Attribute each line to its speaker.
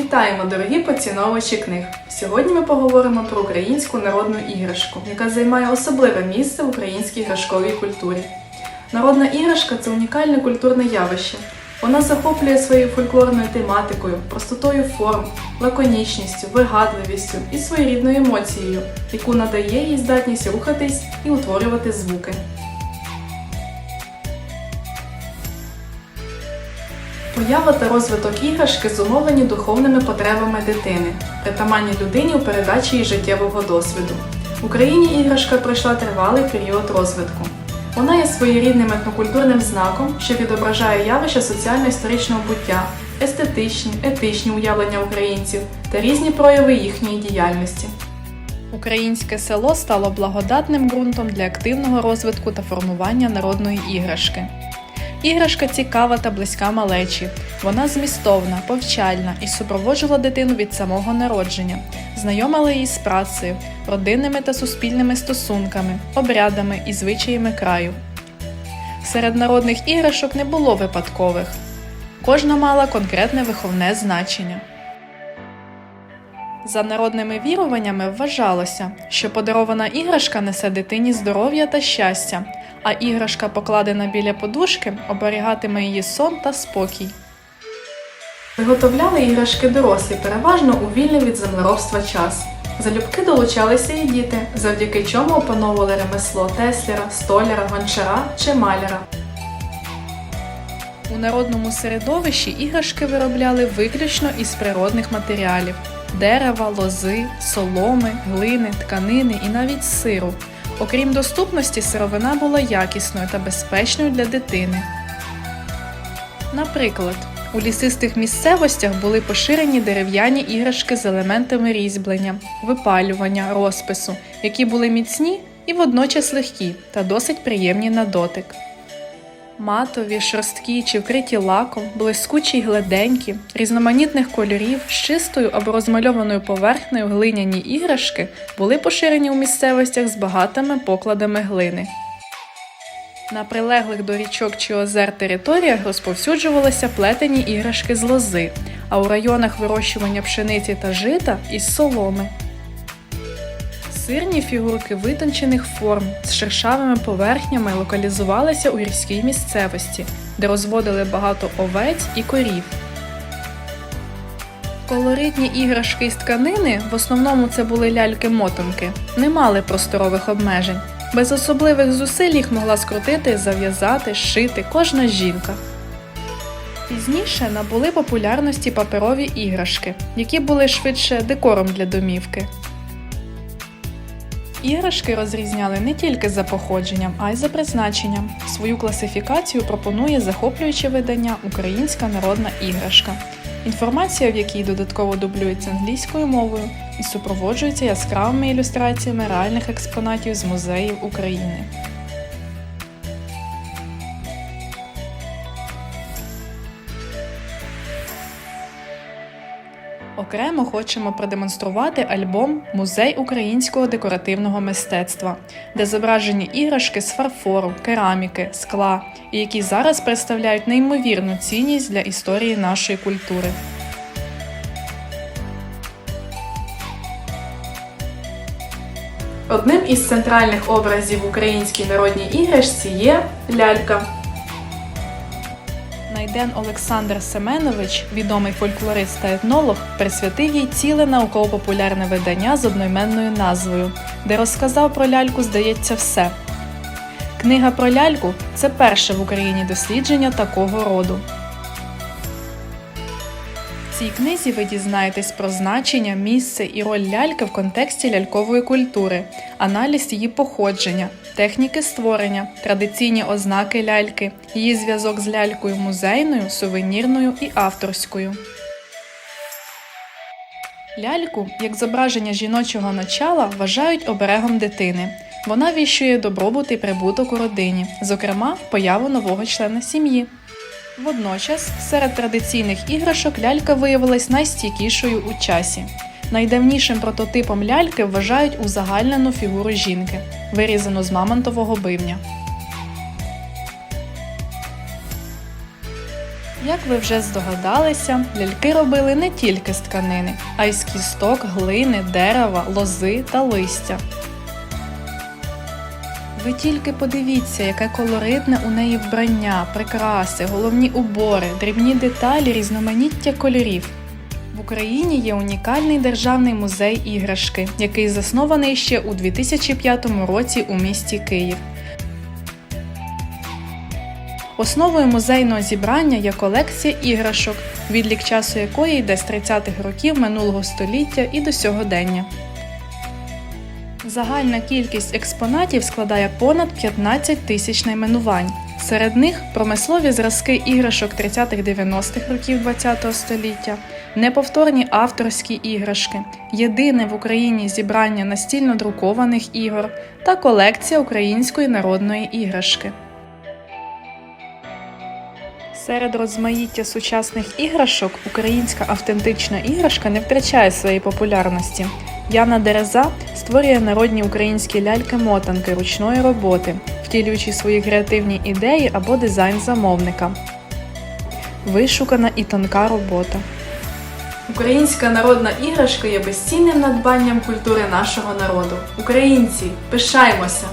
Speaker 1: Вітаємо, дорогі поціновувачі книг! Сьогодні ми поговоримо про українську народну іграшку, яка займає особливе місце в українській іграшковій культурі. Народна іграшка це унікальне культурне явище. Вона захоплює своєю фольклорною тематикою, простотою форм, лаконічністю, вигадливістю і своєрідною емоцією, яку надає їй здатність рухатись і утворювати звуки. Поява та розвиток іграшки зумовлені духовними потребами дитини, притаманні людині у передачі їй життєвого досвіду. В Україні іграшка пройшла тривалий період розвитку. Вона є своєрідним етнокультурним знаком, що відображає явища соціально-історичного буття, естетичні, етичні уявлення українців та різні прояви їхньої діяльності. Українське село стало благодатним ґрунтом для активного розвитку та формування народної іграшки. Іграшка цікава та близька малечі. Вона змістовна, повчальна і супроводжувала дитину від самого народження, знайомила її з працею, родинними та суспільними стосунками, обрядами і звичаями краю. Серед народних іграшок не було випадкових. Кожна мала конкретне виховне значення. За народними віруваннями вважалося, що подарована іграшка несе дитині здоров'я та щастя, а іграшка, покладена біля подушки, оберігатиме її сон та спокій. Виготовляли іграшки дорослі переважно у вільний від землеробства час. Залюбки долучалися і діти, завдяки чому опановували ремесло тесляра, столяра, гончара чи маляра. У народному середовищі іграшки виробляли виключно із природних матеріалів дерева, лози, соломи, глини, тканини і навіть сиру. Окрім доступності, сировина була якісною та безпечною для дитини. Наприклад, у лісистих місцевостях були поширені дерев'яні іграшки з елементами різьблення, випалювання, розпису, які були міцні і водночас легкі та досить приємні на дотик. Матові, шорсткі чи вкриті лаком, блискучі й гладенькі, різноманітних кольорів з чистою або розмальованою поверхнею глиняні іграшки були поширені у місцевостях з багатими покладами глини. На прилеглих до річок чи озер територіях розповсюджувалися плетені іграшки з лози, а у районах вирощування пшениці та жита із соломи. Сирні фігурки витончених форм з шершавими поверхнями локалізувалися у гірській місцевості, де розводили багато овець і корів. Колоритні іграшки із тканини, в основному це були ляльки-мотанки, не мали просторових обмежень. Без особливих зусиль їх могла скрутити, зав'язати, зшити кожна жінка. Пізніше набули популярності паперові іграшки, які були швидше декором для домівки. Іграшки розрізняли не тільки за походженням, а й за призначенням. Свою класифікацію пропонує захоплююче видання Українська народна іграшка, інформація в якій додатково дублюється англійською мовою і супроводжується яскравими ілюстраціями реальних експонатів з музеїв України. Окремо хочемо продемонструвати альбом Музей українського декоративного мистецтва, де зображені іграшки з фарфору, кераміки, скла, які зараз представляють неймовірну цінність для історії нашої культури. Одним із центральних образів в українській народній іграшці є лялька. Найден Олександр Семенович, відомий фольклорист та етнолог, присвятив їй ціле науково-популярне видання з одноіменною назвою, де розказав про ляльку, здається, все. Книга про ляльку це перше в Україні дослідження такого роду. В цій книзі ви дізнаєтесь про значення, місце і роль ляльки в контексті лялькової культури, аналіз її походження, техніки створення, традиційні ознаки ляльки, її зв'язок з лялькою музейною, сувенірною і авторською. Ляльку, як зображення жіночого начала, вважають оберегом дитини. Вона віщує добробут і прибуток у родині, зокрема, появу нового члена сім'ї. Водночас, серед традиційних іграшок лялька виявилась найстійкішою у часі. Найдавнішим прототипом ляльки вважають узагальнену фігуру жінки, вирізану з мамонтового бивня. Як ви вже здогадалися, ляльки робили не тільки з тканини, а й з кісток, глини, дерева, лози та листя. Ви тільки подивіться, яке колоритне у неї вбрання, прикраси, головні убори, дрібні деталі, різноманіття кольорів. Україні є унікальний державний музей іграшки, який заснований ще у 2005 році у місті Київ. Основою музейного зібрання є колекція іграшок, відлік часу якої йде з 30-х років минулого століття і до сьогодення. Загальна кількість експонатів складає понад 15 тисяч найменувань. Серед них промислові зразки іграшок 30-х-90-х років ХХ століття, неповторні авторські іграшки, єдине в Україні зібрання настільно друкованих ігор та колекція української народної іграшки. Серед розмаїття сучасних іграшок українська автентична іграшка не втрачає своєї популярності. Яна Дереза створює народні українські ляльки-мотанки ручної роботи, втілюючи свої креативні ідеї або дизайн замовника. Вишукана і тонка робота. Українська народна іграшка є безцінним надбанням культури нашого народу. Українці, пишаємося!